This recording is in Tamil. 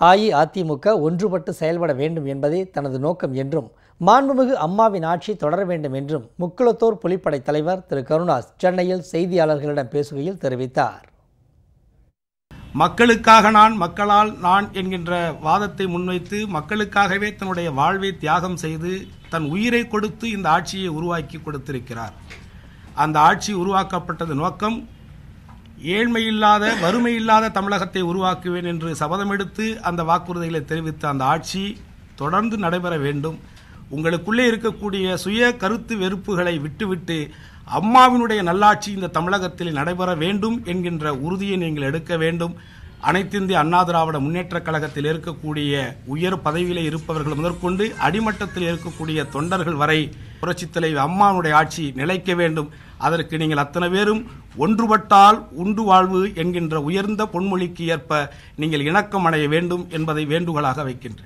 அஇஅதிமுக ஒன்றுபட்டு செயல்பட வேண்டும் என்பதே தனது நோக்கம் என்றும் மாண்புமிகு அம்மாவின் ஆட்சி தொடர வேண்டும் என்றும் முக்குளத்தோர் புலிப்படை தலைவர் திரு. கருணாஸ் சென்னையில் செய்தியாளர்களிடம் பேசுகையில் தெரிவித்தார். மக்களுக்காக நான் மக்களால் நான் என்கின்ற வாதத்தை முன்வைத்து மக்களுக்காகவே தன்னுடைய வாழ்வை தியாகம் செய்து தன் உயிரை கொடுத்து இந்த ஆட்சியை உருவாக்கி கொடுத்திருக்கிறார். அந்த ஆட்சி உருவாக்கப்பட்டது நோக்கம் ஏழ்மை இல்லாத வறுமை இல்லாத தமிழகத்தை உருவாக்குவேன் என்று சபதமெடுத்து அந்த வாக்குறுதிகளை தெரிவித்த அந்த ஆட்சி தொடர்ந்து நடைபெற வேண்டும். உங்களுக்குள்ளே இருக்கக்கூடிய சுய கருத்து வெறுப்புகளை விட்டுவிட்டு அம்மாவினுடைய நல்லாட்சி இந்த தமிழகத்தில் நடைபெற வேண்டும் என்கின்ற உறுதியை நீங்கள் எடுக்க வேண்டும். அனைத்திந்திய அண்ணா திராவிட முன்னேற்றக் கழகத்தில் இருக்கக்கூடிய உயர் பதவியிலே இருப்பவர்கள் முதற்கொண்டு அடிமட்டத்தில் இருக்கக்கூடிய தொண்டர்கள் வரை புரட்சித் தலைவி அம்மாவுடைய ஆட்சி நிலைக்க வேண்டும். அதற்கு நீங்கள் அத்தனை பேரும் ஒன்றுபட்டால் உண்டு வாழ்வு என்கின்ற உயர்ந்த பொன்மொழிக்கு ஏற்ப நீங்கள் இணக்கம் அடைய வேண்டும் என்பதை வேண்டுகோளாக வைக்கின்றேன்.